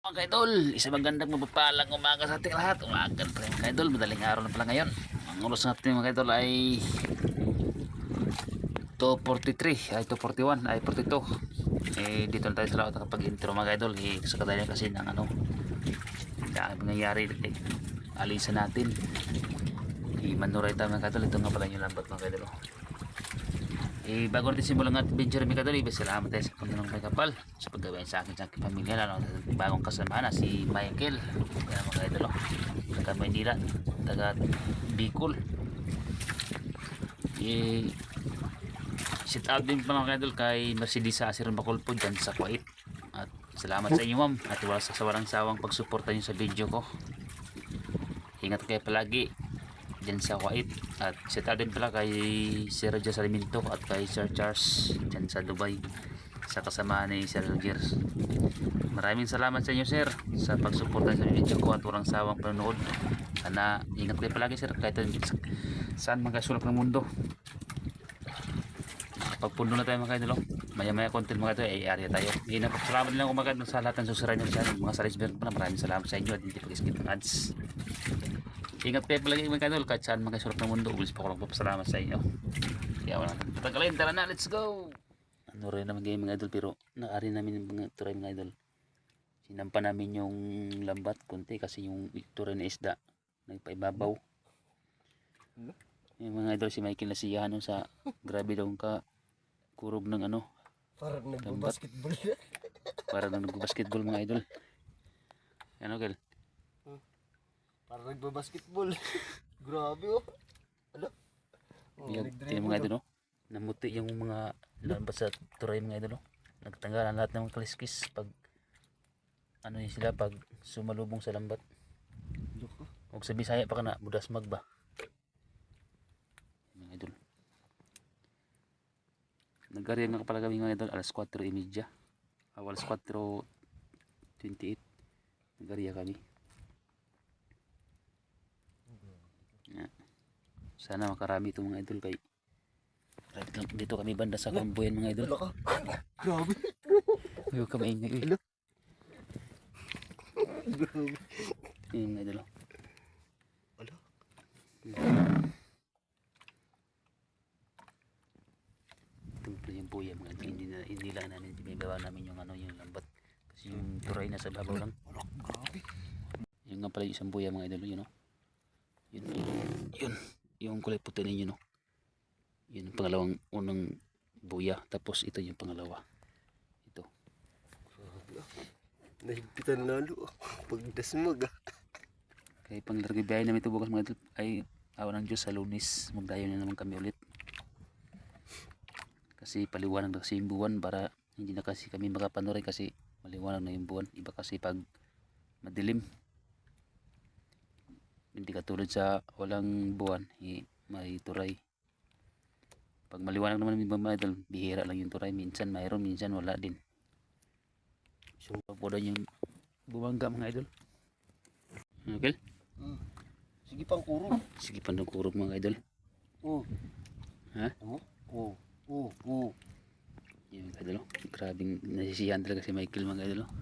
Mga kaidol, isang magandang mapapalang umaga sa ating lahat. Umaga pa rin kaidol, madaling araw na pala ngayon. Ang oras natin mga kaidol ay 2.43, ay 2.41, ay 42. Eh, dito na tayo sa lahat nakapag-intro mga kaidol. Eh, sa kadalyan kasi ng ano, dahil nangyayari, eh, alisan natin. Eh, manuray tayo mga kaidol. Ito nga pala yung lambat mga kaidol. Eh, bago natin simulan ang rin mga ibig salamat tayo sa Panginoong may kapal sa paggawain sa akin sa aking pamilya lalo na bagong kasama na si Michael kaya mga idol oh, taga Maynila taga Bicol. Eh sit out din pa mga idol kay Mercedes Asir Bacolpo dyan sa Kuwait. At salamat sa inyo ma'am at wala sa walang sawang pagsuporta nyo sa video ko. Ingat kayo palagi dyan sa Kuwait. At si din pala kay Sir Roger Sarmiento at kay Sir Charles dyan sa Dubai sa kasama ni Sir Roger maraming salamat sa inyo sir sa pagsuporta sa video ko at walang sawang panonood. Sana ingat kayo palagi sir kahit saan mga sulok ng mundo. Pagpundo na tayo mga kaidolo maya maya content mga ito ay area tayo. Yun na salamat lang umaga sa lahat ng susuran nyo channel mga salisberg maraming salamat sa inyo at hindi pag-skip ng ads Ingat kayo palagi mga kanol kahit saan mga sulok ng mundo. Ulis pa ko lang papasalamat sa inyo. Kaya wala nang tatanggalin. Tara na, let's go! Ano rin naman kayo mga idol pero naari namin mga turay mga idol. Sinampa namin yung lambat konti kasi yung turay na isda nagpaibabaw. Yung mga idol si Michael Nasiyano sa grabe daw ka kurog ng ano Parang nagbabasketball na. para nang nag-basketball mga idol. Ano kel? Parang nagbabasketball. Grabe oh. Ano? Oh, Yung nag-dribble tingnan mga idol, no? Namuti yung mga lambat sa turay mga idol, no? Nagtanggalan lahat ng mga kaliskis pag ano yun sila pag sumalubong sa lambat. Huwag sa Bisaya pa ka na, budas magba. Mga idol. Nagkariya nga pala kami mga idol, alas 4.30. Ah, alas 4.28. Nagkariya kami. Yeah. Sana makarami itong mga idol kay Right lang, dito kami banda sa kambuyan mga idol. Grabe. Huwag ka maingay. Hello? Grabe. Yung mga idol. oh. Ano? Ito pala yung buya mga idol. Hindi, na, hindi lang namin binabawa namin yung ano yung lambat. Kasi yung turay na sa babaw lang. Grabe. Yun nga pala yung isang buya mga idol. Yun o. Yun, yun. Yun. Yung kulay puti ninyo no. Yun yung pangalawang unang buya. Tapos ito yung pangalawa. Ito. Ah. Nahigpitan lalo. Pagdasmag ah. Kaya pang larga biyahe namin ito bukas mga idol. Ay awa ng Diyos sa lunis. Magdayo na naman kami ulit. Kasi paliwanag na kasi yung buwan para hindi na kasi kami makapanuray kasi maliwanag na yung buwan. Iba kasi pag madilim. Hindi katulad sa walang buwan, eh, may turay. Pag maliwanag naman yung mga idol, bihira lang yung turay. Minsan mayroon, minsan wala din. So, po doon yung bumangga mga idol. Okay? Hmm. Sige pang kuro. Sige pa nagkurog mga idol. Oh. Ha? Ano? Oh. Oh. Oh. Yung mga idol. oh. Grabing nasisiyahan talaga si Michael mga idol. oh.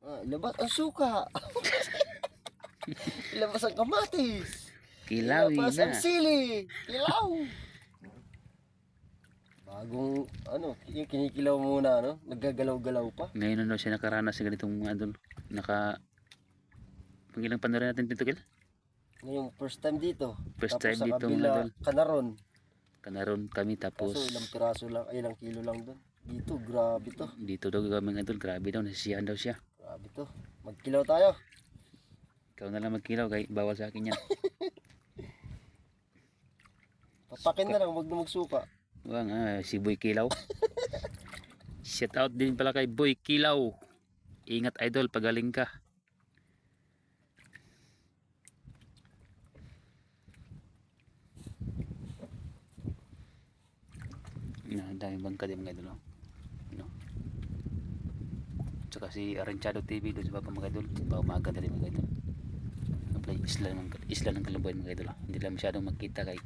Ah, labas ang suka. labas ang kamatis. Kilawi labas ang na. sili. Kilaw. Bagong ano, yung kinikilaw muna ano, naggagalaw-galaw pa. Ngayon na daw siya nakaranas sa ganitong idol. Naka... Pangilang panorin natin dito, Gil? Ngayong first time dito. First Tapos time dito, mga kabila, idol. Kanaron. Kanaroon kami tapos... Kaso ilang piraso lang, ay ilang kilo lang doon. Dito, grabe to. Dito daw kami idol. Grabe daw. Nasisiyahan daw siya. Grabe to. Magkilaw tayo. Ikaw na lang magkilaw. Kay bawal sa akin yan. Papakin na lang, wag na magsuka. Wala nga. Si Boy Kilaw. Shout out din pala kay Boy Kilaw. Ingat idol. Pagaling ka. Ang daming bangka din mga idol. oh. Ano? Tsaka si Aranchado TV doon sa baba mga idol. Pa umaga na rin mga idol. Apply isla ng, isla ng Kalubayan mga idol. oh. Hindi lang masyadong makita kay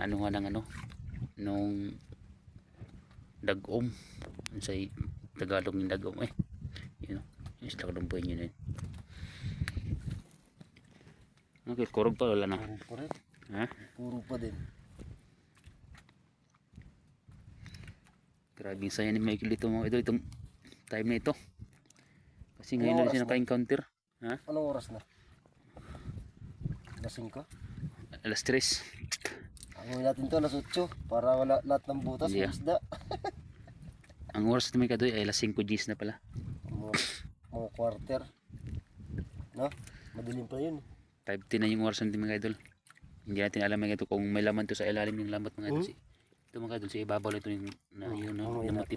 ano nga ng ano nung dagom sa Tagalog ng dagom eh. You know. isla kadumpuin yun eh. Okay, kurog pa wala na. Puro pa. Ha? Puro pa din. Grabe yung saya ni Michael dito mga idol itong time na ito. Kasi ngayon oras siya na? naka-encounter. Ha? Anong oras na? Lasing ka? Alas 3. Ang natin to alas 8 para wala lahat ng butas Yeah. isda. Ang oras na may kadoy ay alas 5 Gs na pala. Mga, mga quarter. No? Madilim pa yun. 5 na yung oras natin mga idol. Hindi natin alam mga idol kung may laman to sa ilalim ng lambat mga idol. Hmm? Si- Ito mga idol, sa ibabaw ito yung na, yun, no, oh. Iangat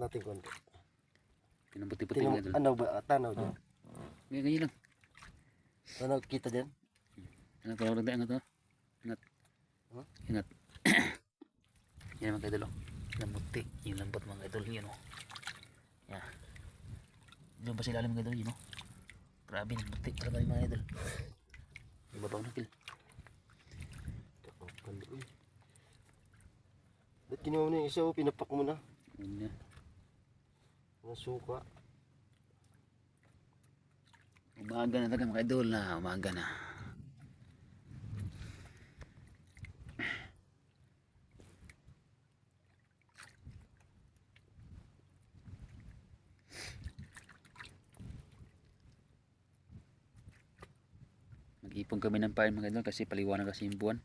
natin konti. Yung puti-puti mga idol. ano ba? Tanaw dyan. Ganyan, lang. Tanaw kita dyan. Angat, angat, angat, angat. oh. Angat. Huh? Ingat. Yan mga idol. oh. Lamuti. Yung lambot mga idol. Yan o. Yan. Diyan ba sa ilalim mga idol? Yun o. Grabe, lamuti talaga yung mga idol. Yung babaw na uy. Ba't ginawa mo na yung isa o? Pinapak mo na. Yun na. Mga suka. Umaga na talaga mga idol na. Umaga na. Mag-ipon kami ng pain mga idol kasi paliwanag kasi yung buwan.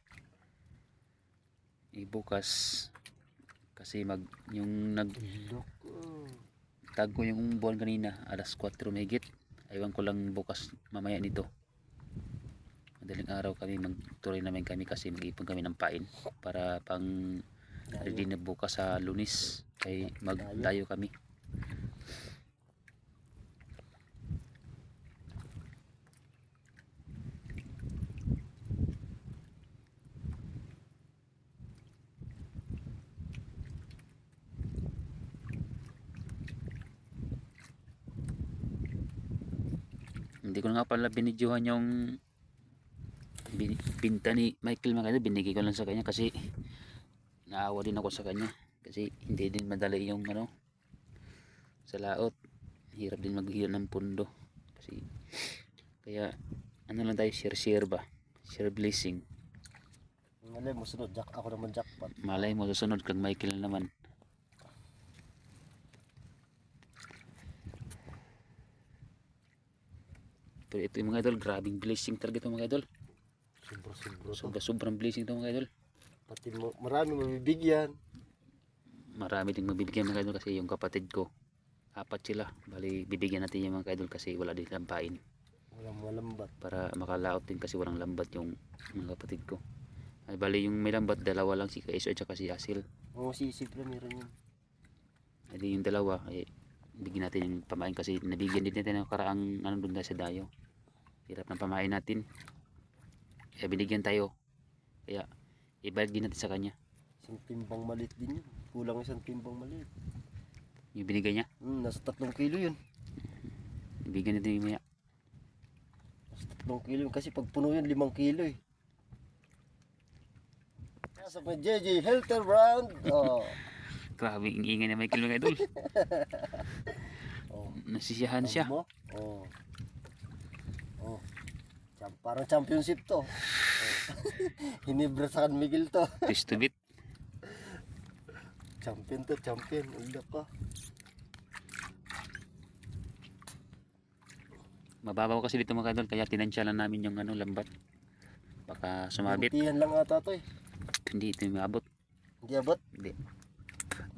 Eh bukas kasi mag yung nag tag ko yung buwan kanina alas 4 mahigit. Aywan ko lang bukas mamaya nito. Madaling araw kami magtuloy namin kami kasi mag-ipon kami ng pain para pang ready na bukas sa lunis. Kay magdayo kami hindi ko na nga pala binidyohan yung bin, binta ni Michael kadol binigay ko lang sa kanya kasi naawa din ako sa kanya. Kasi hindi din madali yung ano sa laot. Hirap din maghihirap ng pundo. Kasi kaya ano lang tayo share share ba? Share blessing. Malay mo sunod. Jack, ako naman jackpot. malay mo susunod kag Michael na naman pero ito yung mga idol grabing blessing talaga ito mga idol Sobra-sobra to. sobra sobrang blessing ito mga idol Pati marami mabibigyan. marami ding mabibigyan mga idol kasi yung kapatid ko apat sila bali bibigyan natin yung mga idol kasi wala din lampain Walang malambat. para makalaot din kasi walang lambat yung mga kapatid ko ay bali yung may lambat dalawa lang si Kaiso at si Asil Mga sisip lang meron yun. ay yung dalawa ay bigyan natin yung pamain kasi nabigyan din natin ng karaang ano doon sa dayo hirap ng pamain natin kaya binigyan tayo kaya ibayad din natin sa kanya Isang timbang maliit din yun. Kulang isang timbang maliit. yung binigay niya Hmm, nasa tatlong kilo yun. bigyan natin yung maya Nasa tatlong kilo yun. Kasi pag puno yun, limang kilo eh. Nasa may JJ Helter Brand. Oh. grabe ingay na Michael mga idol oh. nasisiyahan siya. Oh. Parang championship to. Hinibra sa San Miguel to. twist to beat Champion to, champion. Ulo ka. mababaw kasi dito mga idol kaya tinansya lang namin yung ano lambat baka sumabit Butihan lang ata to eh. hindi ito yung maabot Hindi abot. hindi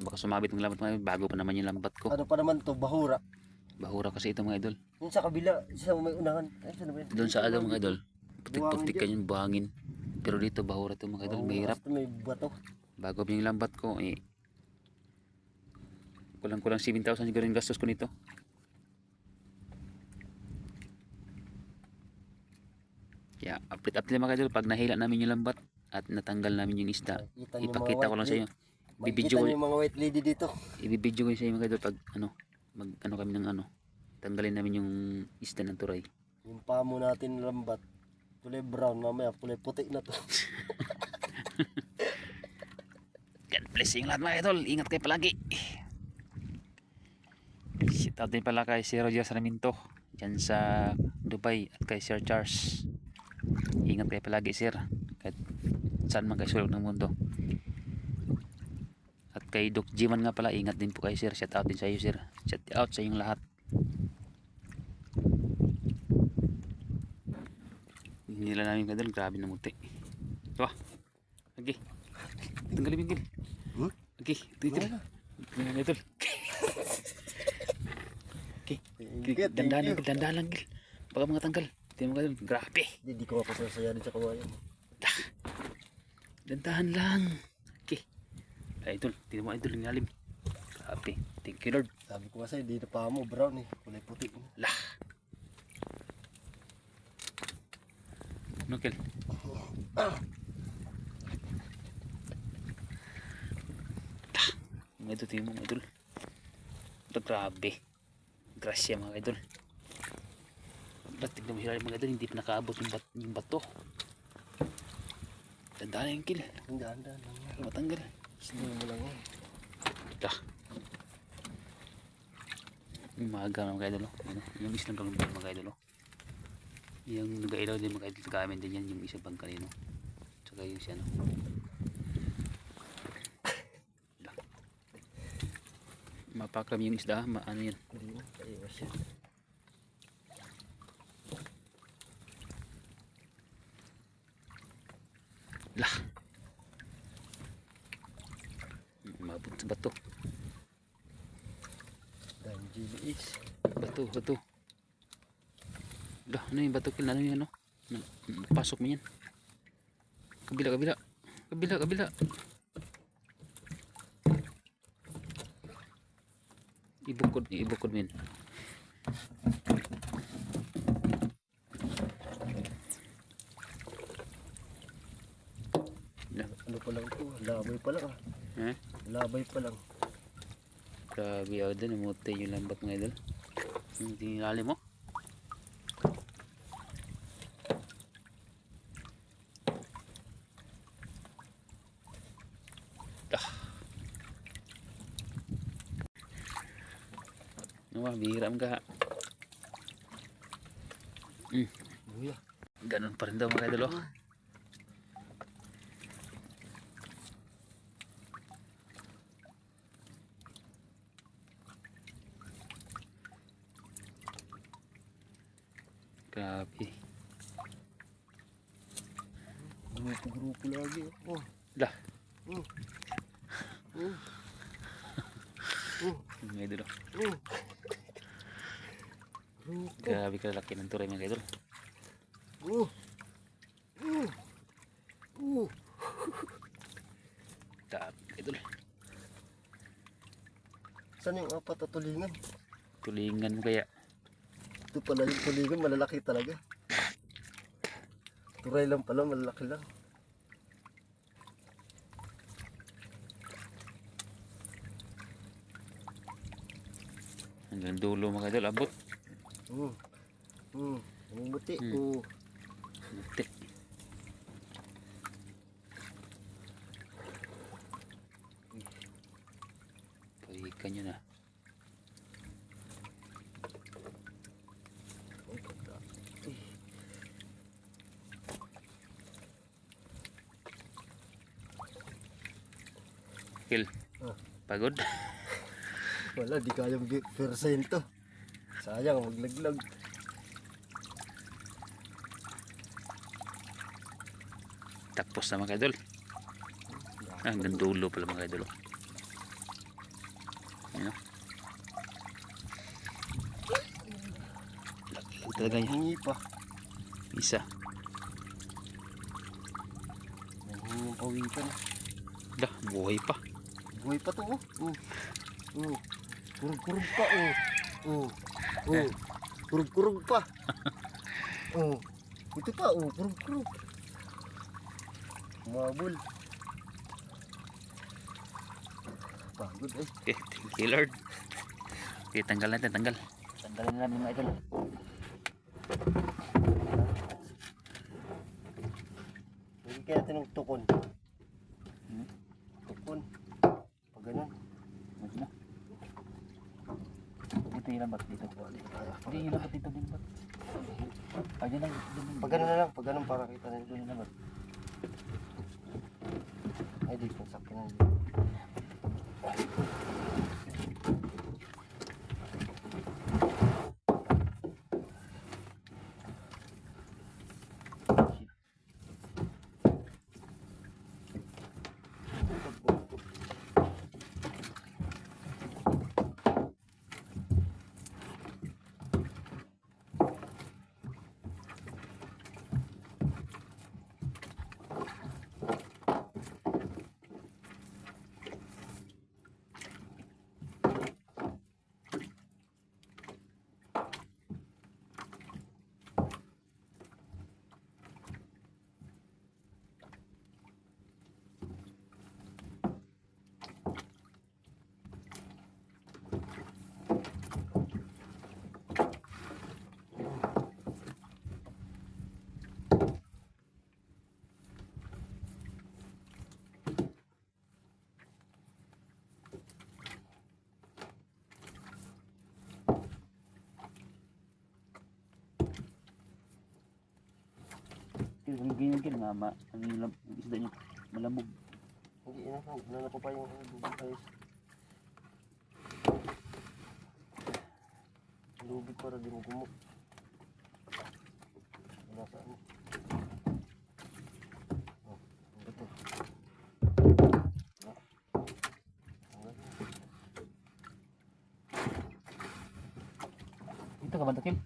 baka sumabit ng lambat mga idol bago pa naman yung lambat ko Ano pa naman to, bahura. bahura kasi ito mga idol Yung sa kabila, sa may unahan. Ay, saan ba yun? doon sa ano mga idol putik Buhangin putik dyan. kan yung buhangin pero dito bahura ito mga idol Oo, mahirap may bato. bago yung lambat ko eh kulang kulang 7,000 siguro yung gastos ko nito kaya update update mga idol pag nahila namin yung lambat at natanggal namin yung isda ipakita ko lang sa inyo. Bibidyo ko- yung mga white lady dito. ibibidyo ko sa inyo mga idol pag ano mag ano kami ng ano tanggalin namin yung isda ng turay Yung pamo natin lambat. Kulay brown, mamaya kulay puti na to. God bless yung lahat mga idol ingat kayo palagi shout out din pala kay si Roger Sarmiento dyan sa Dubai at kay Sir Charles. Ingat kayo palagi sir. Kahit saan man kayo ng mundo. At kay Doc Jiman nga pala, ingat din po kayo sir. Shout out din sa iyo sir. Shout out sa inyong lahat. Nila namin ka doon, grabe na muti. Diba? Lagi. Tanggalin mo yung tinggal. Tinggal ito. Dandahan lang, thank you. dandahan lang. Gil. Baka mga tanggal. Tingnan mo ka doon. Grabe. Hindi ko mapasasaya din sa kawayan. Dandahan lang. Okay. Ay, idol. Tingnan mo, idol. Ang lalim. Grabe. Thank you, Lord. Sabi ko kasi, di na pa mo, brown eh. Kulay puti. Lah. Nukil. Lah. Mga idol, tingnan mo mga idol. Ito, grabe. Grasya mga idol. Ba't tignan mo sila mga idol, hindi pa nakaabot yung, bat yung bato. Tandaan na yung kill. Lang. Para matanggal. Sino mo lang. Lah. Yung maaga mga idol. Ano, yung isang kalumbar mga idol. oh. Yung nag-ilaw din mga idol. Gamit din yan yung isa pang kanino. Tsaka yung siya no. Mapakram yung isda. Ma ano yan. Lah. Mabot sa bato. Dahil GBS. Bato, bato. Ano yung bato kill? Ano yung ano? Na- Pasok mo yan. Kabila, kabila. Kabila, kabila. Ibukod, ibukod yan. Ano pa lang ito? Labay pa lang ah. Eh? Labay pa lang. Grabe ako dun, umuti yung lambat mga idol. Yung tinilali mo. Ah. Ano ba, bihira ka. Hmm, Buya. Ganun pa rin daw mga idol. Oh. Grabe. Grupo-grupo lagi. Oh. Lah, Oh. Oh. mga idol. oh. Oh. Grupo. Grabe kalaki ng turay mga idol. Oh. Oh. Oh. Grabe idol. Saan yung apat at tulingan? Tulingan mo kaya. Ito pala yung tulingan, malalaki talaga. Turay lang pala, malalaki lang. Hanggang dulo mga idol. Abot. Hmm. Hmm. Ang buti. Oh. Buti. Pahikan nyo na. Kill. Ah. Pagod. Wala, di kayang bi- percent to. Sayang, maglaglag. Tapos na mga idol. Ah, hanggang dulo pala mga idol. oh. Ano? Laki talaga yan. Hingi pa. Isa. Hingi yung pawikan. Dah, buhay pa. Buhay pa to, oh. Oh. Oh. Kurug-kurug pa, oh. Oh. Oh. Kurug-kurug pa. Oh. Ito pa, oh. Kurug-kurug. Mabul. Pagod, eh. Okay, thank you Lord. Okay, tanggal natin, tanggal. Tanggalin na namin mga idol. Hindi kaya natin ng tukon. Hmm? Tukon. Pag ganun. Huwag na. Dito yung lambat dito. Wali kaya pa. Hindi, yun lang dito din ba? Ah, dyan lang. dyan lang. Pag ganun na lang, pag ganun para kita na doon na lang. Ay, di ko sakyan na dito. Mama. Ano yung lam- yung isda niyo? Malamog. Hindi, ina ko. Nana ko pa yung lubid guys. Lubid para di mo gumuk. Wala sa ano. Oh, ang. Ah. Ang. Dito ka banda, Kim?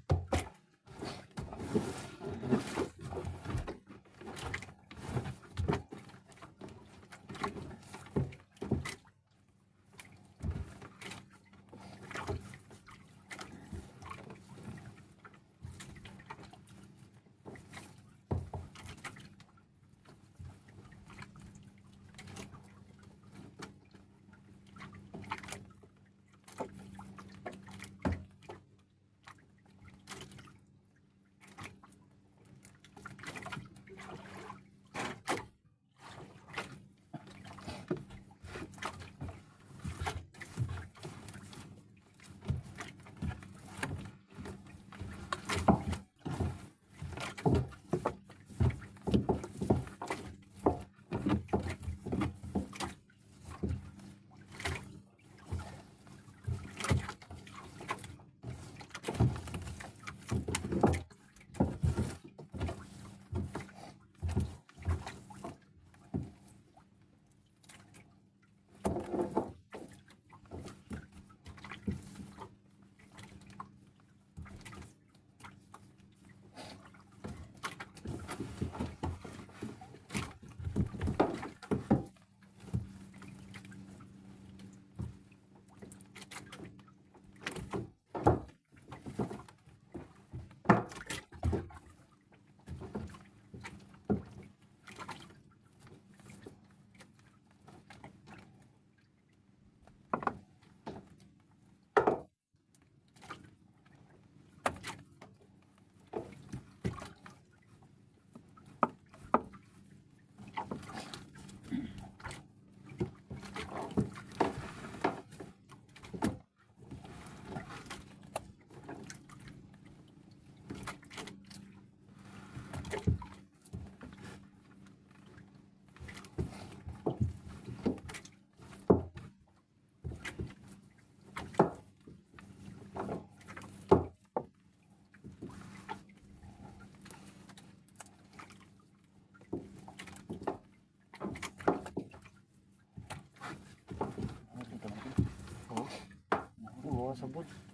Yung mga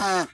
Uh.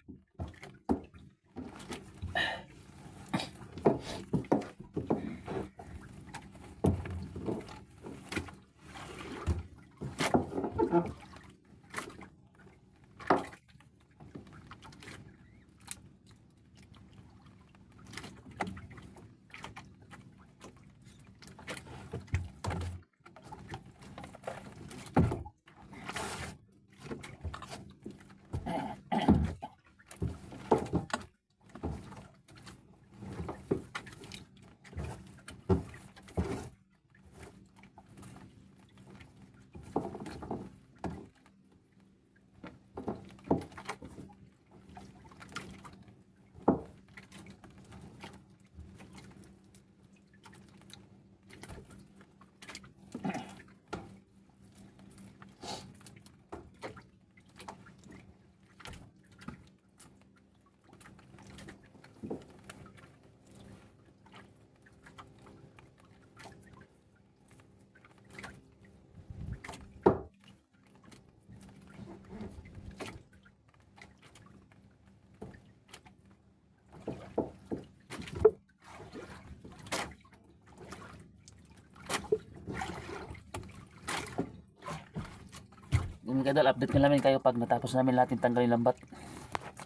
Yung mga idol, update ko namin kayo pag natapos namin yung tanggalin lambat.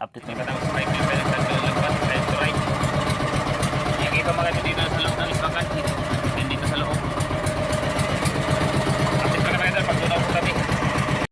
Update ko.